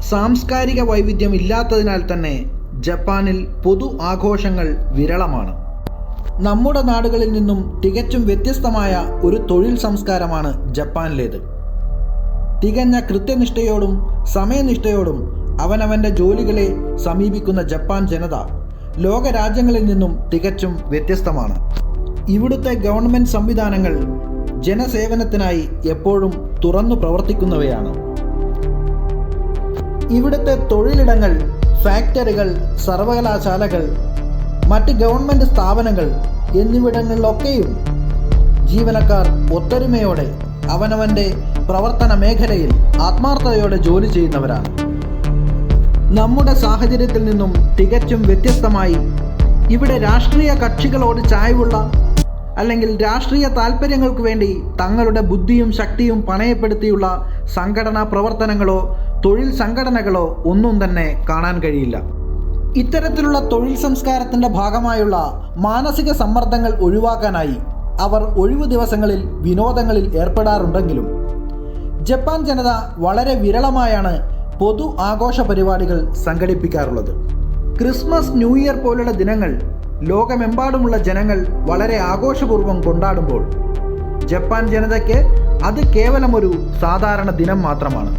സാംസ്കാരിക വൈവിധ്യം ഇല്ലാത്തതിനാൽ തന്നെ ജപ്പാനിൽ പൊതു ആഘോഷങ്ങൾ വിരളമാണ്. നമ്മുടെ നാടുകളിൽ നിന്നും തികച്ചും വ്യത്യസ്തമായ ഒരു തൊഴിൽ സംസ്കാരമാണ് ജപ്പാനിലേത്. തികഞ്ഞ കൃത്യനിഷ്ഠയോടും സമയനിഷ്ഠയോടും അവനവന്റെ ജോലികളെ സമീപിക്കുന്ന ജപ്പാൻ ജനത ലോകരാജ്യങ്ങളിൽ നിന്നും തികച്ചും വ്യത്യസ്തമാണ്. ഇവിടുത്തെ ഗവൺമെന്റ് സംവിധാനങ്ങൾ ജനസേവനത്തിനായി എപ്പോഴും തുറന്നു പ്രവർത്തിക്കുന്നവയാണ്. ഇവിടുത്തെ തൊഴിലിടങ്ങൾ ഫാക്ടറികൾ സർവകലാശാലകൾ മറ്റ് ഗവൺമെന്റ് സ്ഥാപനങ്ങൾ എന്നിവിടങ്ങളിലൊക്കെയും ജീവനക്കാർ ഒത്തൊരുമയോടെ അവനവന്റെ പ്രവർത്തന മേഖലയിൽ ആത്മാർത്ഥതയോടെ ജോലി ചെയ്യുന്നവരാണ്. നമ്മുടെ സാഹചര്യത്തിൽ നിന്നും തികച്ചും വ്യത്യസ്തമായി ഇവിടെ രാഷ്ട്രീയ കക്ഷികളോട് ചായ്വുള്ള അല്ലെങ്കിൽ രാഷ്ട്രീയ താല്പര്യങ്ങൾക്ക് വേണ്ടി തങ്ങളുടെ ബുദ്ധിയും ശക്തിയും പണയപ്പെടുത്തിയുള്ള സംഘടനാ പ്രവർത്തനങ്ങളോ തൊഴിൽ സംഘടനകളോ ഒന്നും തന്നെ കാണാൻ കഴിയില്ല. ഇത്തരത്തിലുള്ള തൊഴിൽ സംസ്കാരത്തിന്റെ ഭാഗമായുള്ള മാനസിക സമ്മർദ്ദങ്ങൾ ഒഴിവാക്കാനായി അവർ ഒഴിവു ദിവസങ്ങളിൽ വിനോദങ്ങളിൽ ഏർപ്പെടാറുണ്ടെങ്കിലും ജപ്പാൻ ജനത വളരെ വിരളമായാണ് പൊതു ആഘോഷ പരിപാടികൾ സംഘടിപ്പിക്കാറുള്ളത്. ക്രിസ്മസ് ന്യൂ ഇയർ പോലുള്ള ദിനങ്ങൾ ലോകമെമ്പാടുമുള്ള ജനങ്ങൾ വളരെ ആഘോഷപൂർവം കൊണ്ടാടുമ്പോൾ ജപ്പാൻ ജനതയ്ക്ക് അത് കേവലം ഒരു സാധാരണ ദിനം മാത്രമാണ്.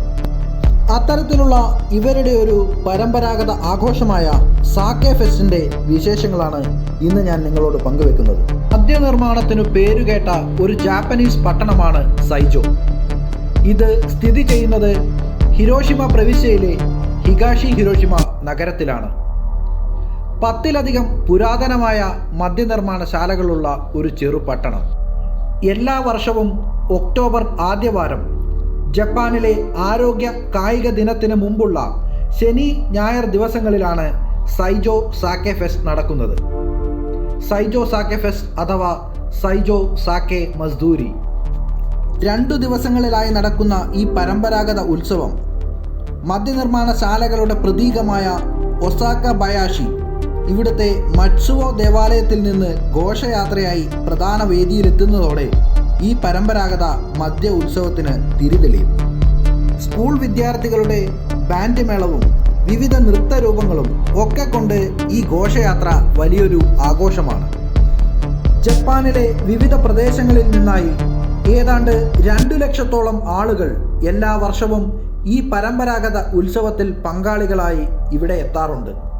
അത്തരത്തിലുള്ള ഇവരുടെ ഒരു പരമ്പരാഗത ആഘോഷമായ സാക്കെ ഫെസ്റ്റിന്റെ വിശേഷങ്ങളാണ് ഇന്ന് ഞാൻ നിങ്ങളോട് പങ്കുവെക്കുന്നത്. മദ്യനിർമ്മാണത്തിനു പേരുകേട്ട ഒരു ജാപ്പനീസ് പട്ടണമാണ് സൈജോ. ഇത് സ്ഥിതി ചെയ്യുന്നത് ഹിരോഷിമ പ്രവിശ്യയിലെ ഹിഗാഷി ഹിരോഷിമ നഗരത്തിലാണ്. പത്തിലധികം പുരാതനമായ മദ്യനിർമ്മാണശാലകളുള്ള ഒരു ചെറുപട്ടണം എല്ലാ വർഷവും ഒക്ടോബർ ആദ്യവാരം ജപ്പാനിലെ ആരോഗ്യ കായിക ദിനത്തിന് മുമ്പുള്ള ശനി ഞായർ ദിവസങ്ങളിലാണ് സൈജോ സാക്കെ ഫെസ്റ്റ് നടക്കുന്നത്. സൈജോ സാക്കെ ഫെസ്റ്റ് അഥവാ സൈജോ സാക്കെ മസ്ദൂരി. രണ്ടു ദിവസങ്ങളിലായി നടക്കുന്ന ഈ പരമ്പരാഗത ഉത്സവം മദ്യനിർമ്മാണശാലകളുടെ പ്രതീകമായ ഒസാക്ക ബയാഷി ഇവിടുത്തെ മത്സുവോ ദേവാലയത്തിൽ നിന്ന് ഘോഷയാത്രയായി പ്രധാന വേദിയിലെത്തുന്നതോടെ ഈ പരമ്പരാഗത മദ്യ ഉത്സവത്തിന് തിരിതെളിയും. സ്കൂൾ വിദ്യാർത്ഥികളുടെ ബാൻഡ് മേളവും വിവിധ നൃത്തരൂപങ്ങളും ഒക്കെ കൊണ്ട് ഈ ഘോഷയാത്ര വലിയൊരു ആഘോഷമാണ്. ജപ്പാനിലെ വിവിധ പ്രദേശങ്ങളിൽ നിന്നായി ഏതാണ്ട് രണ്ടു ലക്ഷത്തോളം ആളുകൾ എല്ലാ വർഷവും ഈ പരമ്പരാഗത ഉത്സവത്തിൽ പങ്കാളികളായി ഇവിടെ എത്താറുണ്ട്.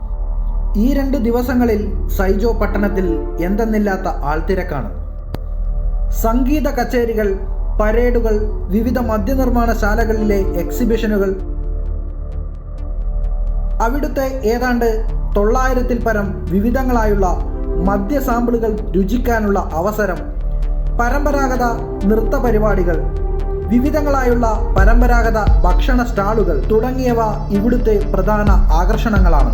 ഈ രണ്ട് ദിവസങ്ങളിൽ സൈജോ പട്ടണത്തിൽ എന്തെന്നില്ലാത്ത ആൾത്തിരക്കാണ്. സംഗീത കച്ചേരികൾ പരേഡുകൾ വിവിധ മദ്യനിർമ്മാണശാലകളിലെ എക്സിബിഷനുകൾ. അവിടുത്തെ ഏതാണ്ട് തൊള്ളായിരത്തിൽ പരം വിവിധങ്ങളായുള്ള മദ്യ സാമ്പിളുകൾ രുചിക്കാനുള്ള അവസരം പരമ്പരാഗത നൃത്ത പരിപാടികൾ വിവിധങ്ങളായുള്ള പരമ്പരാഗത ഭക്ഷണ സ്റ്റാളുകൾ തുടങ്ങിയവ ഇവിടുത്തെ പ്രധാന ആകർഷണങ്ങളാണ്.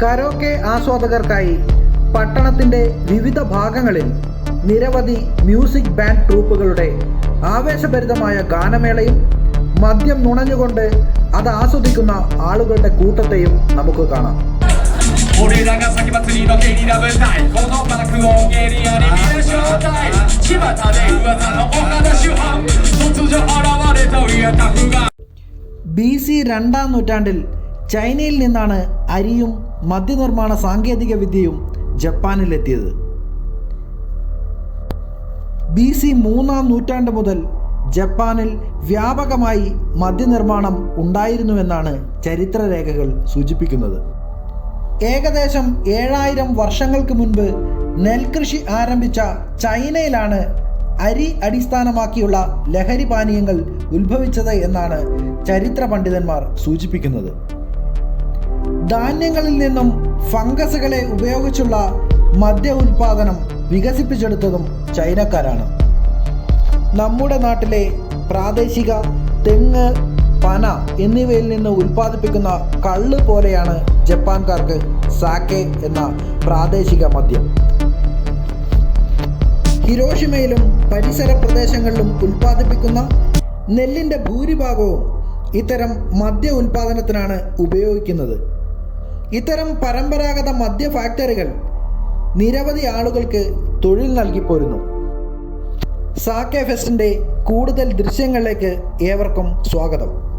കരോക്കെ ആസ്വാദകർക്കായി പട്ടണത്തിന്റെ വിവിധ ഭാഗങ്ങളിൽ നിരവധി മ്യൂസിക് ബാൻഡ് ട്രൂപ്പുകളുടെ ആവേശഭരിതമായ ഗാനമേളയും മദ്യം നുണഞ്ഞുകൊണ്ട് അത് ആസ്വദിക്കുന്ന ആളുകളുടെ കൂട്ടത്തെയും നമുക്ക് കാണാം. ബി സി രണ്ടാം നൂറ്റാണ്ടിൽ ചൈനയിൽ നിന്നാണ് അരിയും മദ്യനിർമ്മാണ സാങ്കേതിക വിദ്യയും ജപ്പാനിലെത്തിയത്. ബി സി മൂന്നാം നൂറ്റാണ്ട് മുതൽ ജപ്പാനിൽ വ്യാപകമായി മദ്യനിർമ്മാണം ഉണ്ടായിരുന്നുവെന്നാണ് ചരിത്രരേഖകൾ സൂചിപ്പിക്കുന്നത്. ഏകദേശം ഏഴായിരം വർഷങ്ങൾക്ക് മുൻപ് നെൽകൃഷി ആരംഭിച്ച ചൈനയിലാണ് അരി അടിസ്ഥാനമാക്കിയുള്ള ലഹരി പാനീയങ്ങൾ ഉത്ഭവിച്ചത് എന്നാണ് ചരിത്ര പണ്ഡിതന്മാർ സൂചിപ്പിക്കുന്നത്. ധാന്യങ്ങളിൽ നിന്നും ഫംഗസുകളെ ഉപയോഗിച്ചുള്ള മദ്യ ഉൽപാദനം വികസിപ്പിച്ചെടുത്തതും ചൈനക്കാരാണ്. നമ്മുടെ നാട്ടിലെ പ്രാദേശിക തെങ്ങ് പന എന്നിവയിൽ നിന്ന് ഉൽപ്പാദിപ്പിക്കുന്ന കള്ള് പോലെയാണ് ജപ്പാൻകാർക്ക് സാക്കെ എന്ന പ്രാദേശിക മദ്യം. ഹിരോഷിമയിലും പരിസര പ്രദേശങ്ങളിലും ഉൽപ്പാദിപ്പിക്കുന്ന നെല്ലിന്റെ ഭൂരിഭാഗവും ഇത്തരം മദ്യ ഉൽപ്പാദനത്തിനാണ് ഉപയോഗിക്കുന്നത്. ഇത്തരം പരമ്പരാഗത മദ്യ ഫാക്ടറികൾ നിരവധി ആളുകൾക്ക് തൊഴിൽ നൽകിപ്പോരുന്നു സാക്കെ ഫെസ്റ്റിന്റെ കൂടുതൽ ദൃശ്യങ്ങളിലേക്ക് ഏവർക്കും സ്വാഗതം.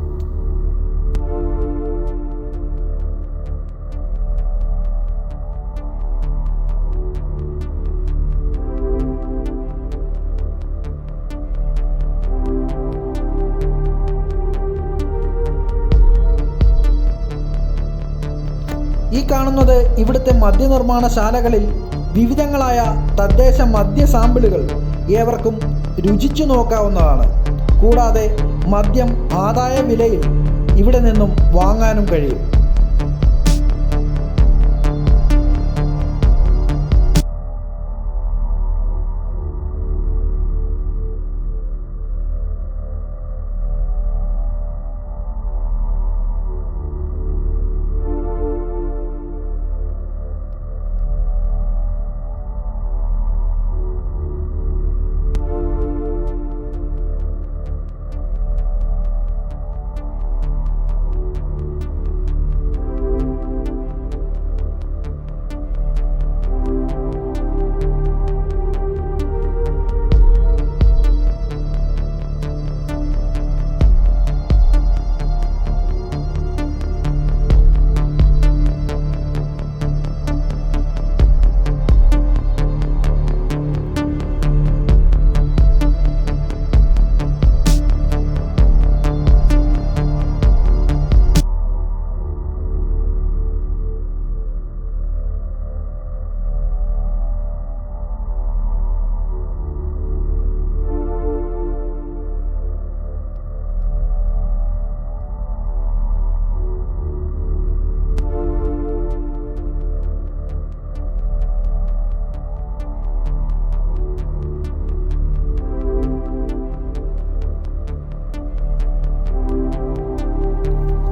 കാണുന്നത് ഇവിടുത്തെ മദ്യനിർമ്മാണശാലകളിൽ വിവിധങ്ങളായ തദ്ദേശ മദ്യ സാമ്പിളുകൾ ഏവർക്കും രുചിച്ചു നോക്കാവുന്നതാണ്. കൂടാതെ മദ്യം ആദായ വിലയിൽ ഇവിടെ നിന്നും വാങ്ങാനും കഴിയും.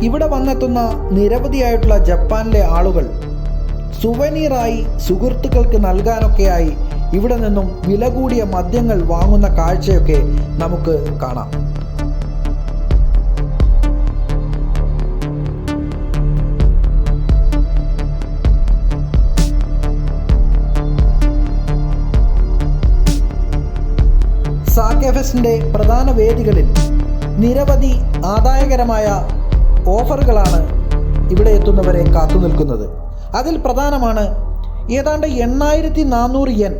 ഇവിടെ വന്നെത്തുന്ന നിരവധിയായിട്ടുള്ള ജപ്പാനിലെ ആളുകൾ സുവനീറായി സുഹൃത്തുക്കൾക്ക് നൽകാനൊക്കെയായി ഇവിടെ നിന്നും വില കൂടിയ മദ്യങ്ങൾ വാങ്ങുന്ന കാഴ്ചയൊക്കെ നമുക്ക് കാണാം. സാക്കേഫസിന്റെ പ്രധാന വേദികളിൽ നിരവധി ആദായകരമായ ഓഫറുകളാണ് ഇവിടെ എത്തുന്നവരെ കാത്തു നിൽക്കുന്നത്. അതിൽ പ്രധാനമാണ് ഏതാണ്ട് എണ്ണായിരത്തി നാനൂറ് യെൻ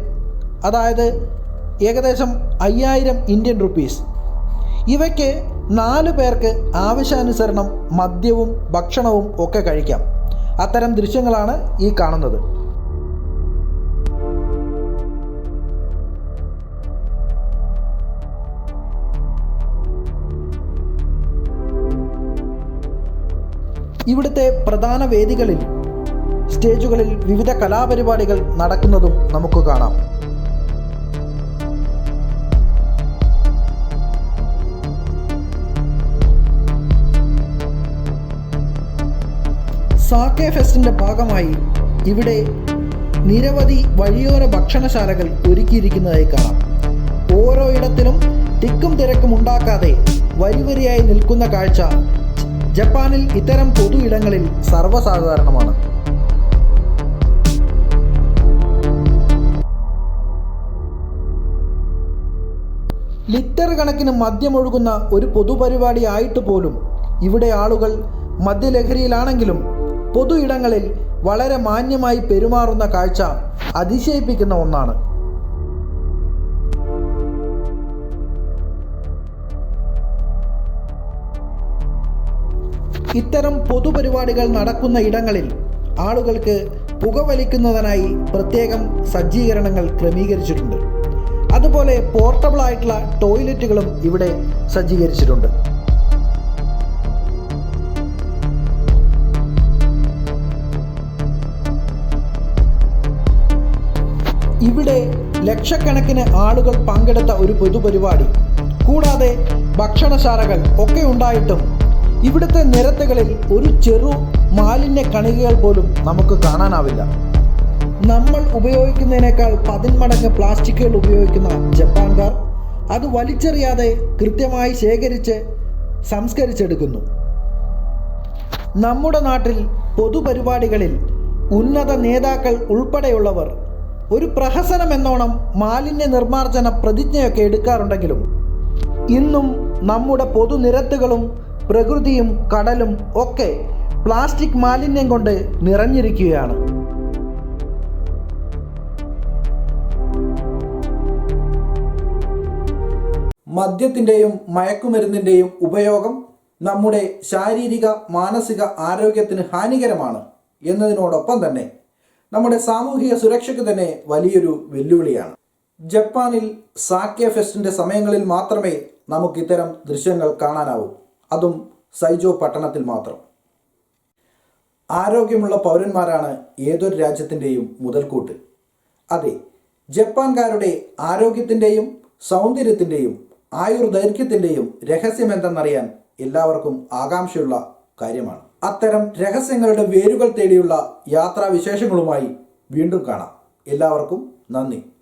അതായത് ഏകദേശം അയ്യായിരം ഇന്ത്യൻ റുപ്പീസ്. ഇവയ്ക്ക് നാല് പേർക്ക് ആവശ്യാനുസരണം മദ്യവും ഭക്ഷണവും ഒക്കെ കഴിക്കാം. അത്തരം ദൃശ്യങ്ങളാണ് ഈ കാണുന്നത്. ഇവിടുത്തെ പ്രധാന വേദികളിൽ സ്റ്റേജുകളിൽ വിവിധ കലാപരിപാടികൾ നടക്കുന്നതും നമുക്ക് കാണാം. സാക്കെ ഫെസ്റ്റിന്റെ ഭാഗമായി ഇവിടെ നിരവധി വഴിയോര ഭക്ഷണശാലകൾ ഒരുക്കിയിരിക്കുന്നതായി കാണാം. ഓരോ ഇടത്തിലും തിക്കും തിരക്കും ഉണ്ടാക്കാതെ വരിവരിയായി നിൽക്കുന്ന കാഴ്ച ജപ്പാനിൽ ഇത്തരം പൊതു ഇടങ്ങളിൽ സർവസാധാരണമാണ്. ലിറ്റർ കണക്കിന് മദ്യമൊഴുകുന്ന ഒരു പൊതുപരിപാടി ആയിട്ട് പോലും ഇവിടെ ആളുകൾ മദ്യലഹരിയിലാണെങ്കിലും പൊതു ഇടങ്ങളിൽ വളരെ മാന്യമായി പെരുമാറുന്ന കാഴ്ച അതിശയിപ്പിക്കുന്ന ഒന്നാണ്. ഇത്തരം പൊതുപരിപാടികൾ നടക്കുന്ന ഇടങ്ങളിൽ ആളുകൾക്ക് പുകവലിക്കുന്നതിനായി പ്രത്യേകം സജ്ജീകരണങ്ങൾ ക്രമീകരിച്ചിട്ടുണ്ട്. അതുപോലെ പോർട്ടബിൾ ആയിട്ടുള്ള ടോയ്ലറ്റുകളും ഇവിടെ സജ്ജീകരിച്ചിട്ടുണ്ട്. ഇവിടെ ലക്ഷക്കണക്കിന് ആളുകൾ പങ്കെടുത്ത ഒരു പൊതുപരിപാടി. കൂടാതെ ഭക്ഷണശാലകൾ ഒക്കെ ഉണ്ടായിട്ടും ഇവിടുത്തെ നിരത്തുകളിൽ ഒരു ചെറു മാലിന്യ കണികകൾ പോലും നമുക്ക് കാണാനാവില്ല. നമ്മൾ ഉപയോഗിക്കുന്നതിനേക്കാൾ പതിന്മടങ്ങ് പ്ലാസ്റ്റിക്കുകൾ ഉപയോഗിക്കുന്ന ജപ്പാൻകാർ അത് വലിച്ചെറിയാതെ കൃത്യമായി ശേഖരിച്ച് സംസ്കരിച്ചെടുക്കുന്നു. നമ്മുടെ നാട്ടിൽ പൊതുപരിപാടികളിൽ ഉന്നത നേതാക്കൾ ഉൾപ്പെടെയുള്ളവർ ഒരു പ്രഹസനം എന്നോണം മാലിന്യ നിർമ്മാർജന പ്രതിജ്ഞയൊക്കെ എടുക്കാറുണ്ടെങ്കിലും ഇന്നും നമ്മുടെ പൊതുനിരത്തുകളും പ്രകൃതിയും കടലും ഒക്കെ പ്ലാസ്റ്റിക് മാലിന്യം കൊണ്ട് നിറഞ്ഞിരിക്കുകയാണ്. മദ്യത്തിന്റെയും മയക്കുമരുന്നിന്റെയും ഉപയോഗം നമ്മുടെ ശാരീരിക മാനസിക ആരോഗ്യത്തിന് ഹാനികരമാണ് എന്നതിനോടൊപ്പം തന്നെ നമ്മുടെ സാമൂഹിക സുരക്ഷയ്ക്ക് തന്നെ വലിയൊരു വെല്ലുവിളിയാണ്. ജപ്പാനിൽ സാക്യ ഫെസ്റ്റിന്റെ സമയങ്ങളിൽ മാത്രമേ നമുക്ക് ഇത്തരം ദൃശ്യങ്ങൾ കാണാനാവൂ. അതും സൈജോ പട്ടണത്തിൽ മാത്രം. ആരോഗ്യമുള്ള പൗരന്മാരാണ് ഏതൊരു രാജ്യത്തിന്റെയും മുതൽക്കൂട്ട്. അതെ ജപ്പാൻകാരുടെ ആരോഗ്യത്തിന്റെയും സൗന്ദര്യത്തിന്റെയും ആയുർദൈർഘ്യത്തിന്റെയും രഹസ്യമെന്തെന്നറിയാൻ എല്ലാവർക്കും ആകാംക്ഷയുള്ള കാര്യമാണ്. അത്തരം രഹസ്യങ്ങളുടെ വേരുകൾ തേടിയുള്ള യാത്രാവിശേഷങ്ങളുമായി വീണ്ടും കാണാം. എല്ലാവർക്കും നന്ദി.